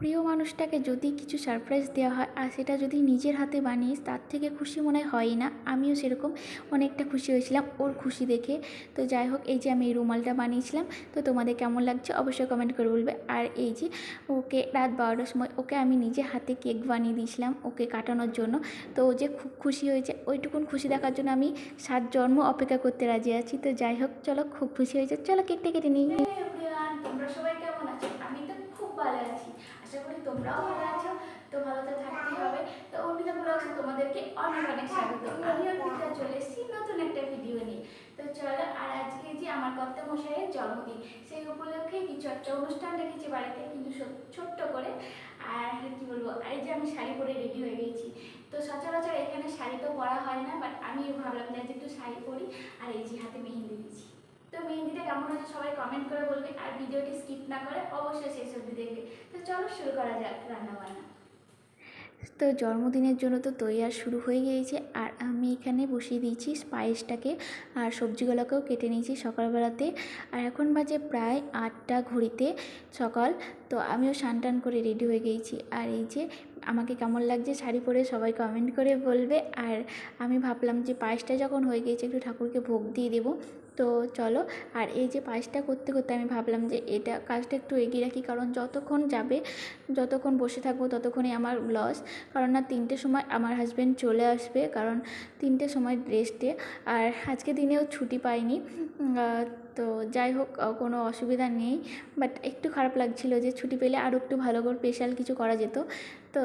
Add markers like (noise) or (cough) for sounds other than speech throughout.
প্রিয় মানুষটাকে যদি কিছু সারপ্রাইজ দেওয়া হয় আর সেটা যদি নিজের হাতে বানিস, তার থেকে খুশি মনে হয় না। আমিও সেরকম অনেকটা খুশি হয়েছিলাম ওর খুশি দেখে। তো যাই হোক, এই যে আমি এই রুমালটা বানিয়েছিলাম, তো তোমাদের কেমন লাগছে অবশ্যই কমেন্ট করে বলবে। আর এই যে ওকে রাত বারোটার সময় ওকে আমি নিজে হাতে কেক বানিয়ে দিয়েছিলাম ওকে কাটানোর জন্য। তো ও যে খুব খুশি হয়েছে, ওইটুকুন খুশি দেখার জন্য আমি সাত জন্ম অপেক্ষা করতে রাজি আছি। তো যাই হোক, চলো খুব খুশি হয়েছে, চলো কেকটা কেটে নিই। তোমরা সবাই কেমন আছো? আমি তো খুব ভালো আছি। তোমরাও ভালো আছো, তো ভালো তো থাকতেই হবে। তো অর্পিতা ব্লগসে তোমাদেরকে অনেক অনেক স্বাগত। আমি অর্পিতা, চলে এসেছি নতুন একটা ভিডিও নিয়ে। তো চলো, আর আজকে যে আমার কর্তা মশাইয়ের জন্মদিন, সেই উপলক্ষে কিছু একটা অনুষ্ঠান রেখেছি বাড়িতে, কিন্তু ছোট্ট করে। আর কি বলব আর যে আমি শাড়ি পরে রেডি হয়ে গেছি। তো সচরাচর এখানে শাড়ি তো পরা হয় না বাট আমি ভাবলাম যে একটু শাড়ি পরি, আর এই যে হাতে মেহেন্দি দিচ্ছি তো মেহেন্দিটা কেমন হয়েছে সবাই কমেন্ট করে বলবে, আর ভিডিওটি স্কিপ না করে অবশ্যই শেষ অবধি দেখবে। তো চলো শুরু করা যাক রান্না বান্না তো জন্মদিনের জন্য তো তৈয়ার শুরু হয়ে গিয়েছে, আর আমি এখানে বসিয়ে দিয়েছি স্পাইসটাকে, আর সবজিগুলোকেও কেটে নিয়েছি সকালবেলাতে। আর এখন বাজে প্রায় আটটা ঘড়িতে সকাল, তো আমিও স্নান টান করে রেডি হয়ে গিয়েছি। আর এই যে আমাকে কেমন লাগছে শাড়ি পরে সবাই কমেন্ট করে বলবে। আর আমি ভাবলাম যে পায়েসটা যখন হয়ে গিয়েছে, একটু ঠাকুরকে ভোগ দিয়ে দেবো। তো চলো, আর এই যে পায়েসটা করতে করতে আমি ভাবলাম যে এটা কাজটা একটু এগিয়ে রাখি, কারণ যতক্ষণ যাবে, যতক্ষণ বসে থাকব ততক্ষণই আমার লস কারণ না তিনটের সময় আমার হাজব্যান্ড চলে আসবে, কারণ তিনটের সময় রেস্টে আর আজকে দিনেও ছুটি পাইনি তো যাই হোক কোনো অসুবিধা নেই। বাট একটু খারাপ লাগছিল যে ছুটি পেলে আরও একটু ভালো করে স্পেশাল কিছু করা যেত। তো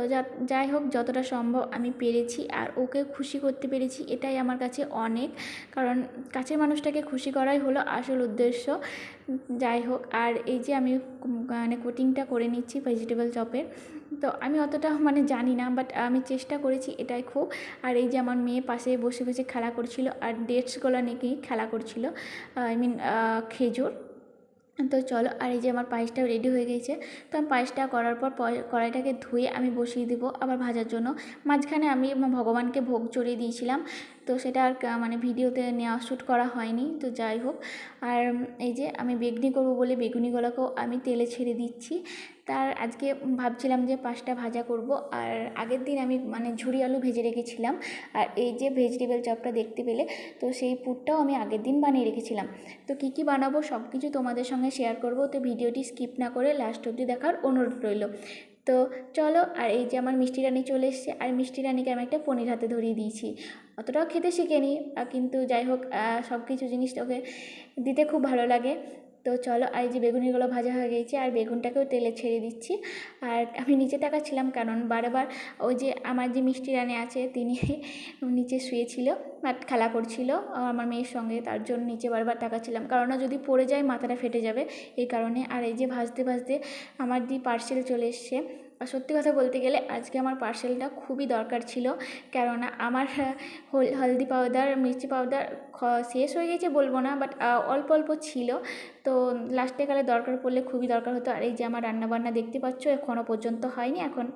যাই হোক, যতটা সম্ভব আমি পেরেছি আর ওকে খুশি করতে পেরেছি, এটাই আমার কাছে অনেক। কারণ কাছের মানুষটাকে খুশি করাই হলো আসল উদ্দেশ্য। যাই হোক, আর এই যে আমি মানে কোটিংটা করে নিচ্ছি ভেজিটেবল চপের তো আমি অতটা (laughs) মানে জানি না বাট আমি চেষ্টা করেছি এটাই খুব। আর এই যে আমার মেয়ে পাশে বসে বসে খেলা করছিল আর ডেটসগুলো নাকি খেলা করছিল। আই মিন খেজুর। তো চলো, আর এই যে আমার পায়েসটা রেডি হয়ে গেছে। তো আমি পায়েসটা করার পর কড়াইটাকে ধুয়ে আমি বসিয়ে দেবো আবার ভাজার জন্য। মাঝখানে আমি ভগবানকে ভোগ চড়িয়ে দিয়েছিলাম। তো সেটা আর মানে ভিডিওতে নেওয়া, শ্যুট করা হয়নি। তো যাই হোক, আর এই যে আমি বেগনি করব বলে বেগুনি গলাকেও আমি তেলে ছেড়ে দিচ্ছি। তার আজকে ভাবছিলাম যে পাঁচটা ভাজা করব, আর আগের দিন আমি মানে ঝুরি আলু ভেজে রেখেছিলাম, আর এই যে ভেজিটেবল চপটা দেখতে পেলে, তো সেই পুরটাও আমি আগের দিন বানিয়ে রেখেছিলাম। তো কী কী বানাবো সব কিছু তোমাদের সঙ্গে শেয়ার করব, তো ভিডিওটি স্কিপ না করে লাস্ট অবধি দেখার অনুরোধ রইল। তো চলো, আর এই যে আমার মিষ্টি রানী চলে এসছে, আর মিষ্টি রানীকে আমি একটা পনির হাতে ধরিয়ে দিয়েছি। অতটাও খেতে শিখেনি কিন্তু যাই হোক সব কিছু জিনিস ওকে দিতে খুব ভালো লাগে। তো চলো আর এই যে বেগুনিগুলো ভাজা হয়ে গেছে, আর বেগুনটাকেও তেলে ছেড়ে দিচ্ছি। আর আমি নিচে তাকাচ্ছিলাম কারণ বারবার ওই যে আমার যে মিষ্টি রানী আছে, তিনি (laughs) নিচে শুয়েছিল আর খেলা করছিল আমার মেয়ের সঙ্গে, তার জন্য নিচে বারবার তাকাচ্ছিলাম। কারণ যদি পড়ে যায়, মাথাটা ফেটে যাবে। এই কারণে আর এই যে ভাজতে ভাজতে আমার দি পার্সেল চলে এসছে। আর সত্যি কথা বলতে গেলে আজকে আমার পার্সেলটা খুবই দরকার ছিল। কেননা আমার হলদি পাউডার, মির্চি পাউডার শেষ হয়ে গেছে বলব না বাট অল্প অল্প ছিল। তো লাস্টে কালে দরকার পড়লে খুবই দরকার হতো। আর এই যে আমার রান্নাবান্না দেখতে পাচ্ছ এখনও পর্যন্ত হয়নি এখন।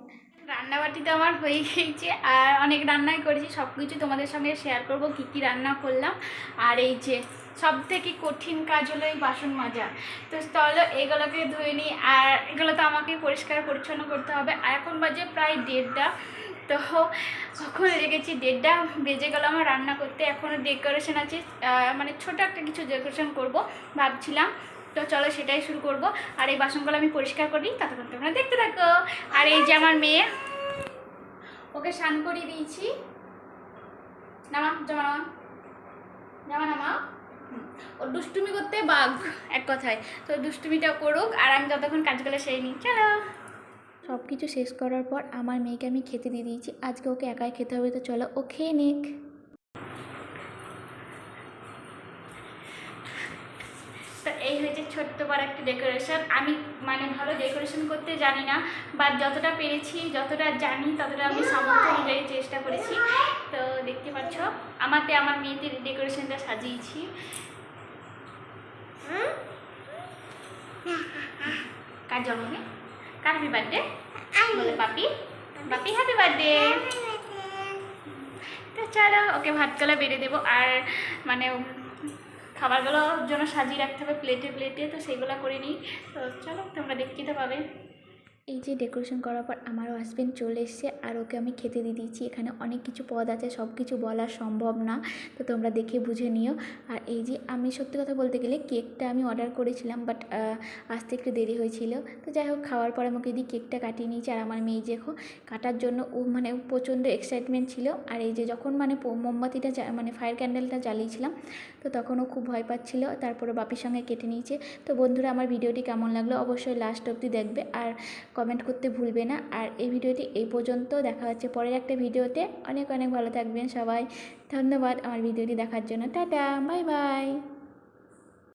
রান্নাবাটি তো আমার হয়ে গিয়েছে আর অনেক রান্নাই করেছি। সব কিছু তোমাদের সঙ্গে শেয়ার করব, কী কী রান্না করলাম। আর এই যে সব থেকে কঠিন কাজ হলো এই বাসন মাজা। তো চলো, এগুলোকে ধুয়ে নিই। আর এগুলো তো আমাকে পরিষ্কার পরিচ্ছন্ন করতে হবে। আর এখন বাজে প্রায় দেড়টা। তো কখন লেগেছি দেড়টা বেজে গেল আমার রান্না করতে। এখনও ডেকোরেশন আছে। মানে ছোট একটা কিছু ডেকোরেশন করব, ভাবছিলাম। তো চলো সেটাই শুরু করব। আর এই বাসনগুলো আমি পরিষ্কার করি ততক্ষণ তোমরা দেখতে থাকো। আর এই যে আমার মেয়ে, ওকে স্নান করিয়ে দিয়েছি। নামা, জামা নামা। জামা নামা। ও দুষ্টুমি করতে বাঘ, এক কথায়। তো দুষ্টুমিটা করুক, আর আমি যতক্ষণ কাজগুলো সেই নিই। চলো। সব কিছু শেষ করার পর আমার মেয়েকে আমি খেতে দিয়ে দিয়েছি। আজকে ওকে একাই খেতে হবে, তো চলো ও খেয়ে নিক তো এই হয়েছে ছোট্ট বড় একটা ডেকোরেশন আমি মানে ভালো ডেকোরেশন করতে জানি না বা যতটা পেরেছি যতটা জানি ততটা আমি সামর্থ্য অনুযায়ী চেষ্টা করেছি। তো দেখতে পাচ্ছ আমাকে আমার মেয়েদের ডেকোরেশনটা সাজিয়েছি। কার জন্মদিন? কার হ্যাপি বার্থডে বলে পাপি। পাপি হ্যাপি বার্থডে তো চলো ওকে ভাতগুলো বেড়ে দেবো। আর মানে খাবারগুলোর জন্য সাজিয়ে রাখতে হবে প্লেটে প্লেটে তো সেইগুলো করে নিই। তো চলো, তোমরা দেখতে পাবে। এই যে ডেকোরেশন করার পর আমারও হাজবেন্ড চলে এসছে আর ওকে আমি খেতে দিয়ে দিয়েছি। এখানে অনেক কিছু পদ আছে, সব কিছু বলা সম্ভব না, তো তোমরা দেখে বুঝে নিও। আর এই যে আমি সত্যি কথা বলতে গেলে কেকটা আমি অর্ডার করেছিলাম বাট আসতে একটু দেরি হয়েছিল। তো যাই হোক, খাওয়ার পর আমাকে দিয়ে কেকটা কাটিয়ে নিয়েছি। আর আমার মেয়ে দেখো, কাটার জন্য ও মানে প্রচণ্ড এক্সাইটমেন্ট ছিল। আর এই যে যখন মানে মোমবাতিটা মানে ফায়ার ক্যান্ডেলটা জ্বালিয়েছিলাম, তো তখন ও খুব ভয় পাচ্ছিল। তারপরে বাপির সঙ্গে কেটে নিয়েছে। তো বন্ধুরা, আমার ভিডিওটি কেমন লাগল? অবশ্যই লাস্ট অবধি দেখবে। আর কমেন্ট করতে ভুলবে না। আর এই ভিডিওটি এই পর্যন্ত দেখা হচ্ছে পরের একটা ভিডিওতে। অনেক অনেক ভালো থাকবেন সবাই। ধন্যবাদ আমার ভিডিওটি দেখার জন্য। Tata, bye bye.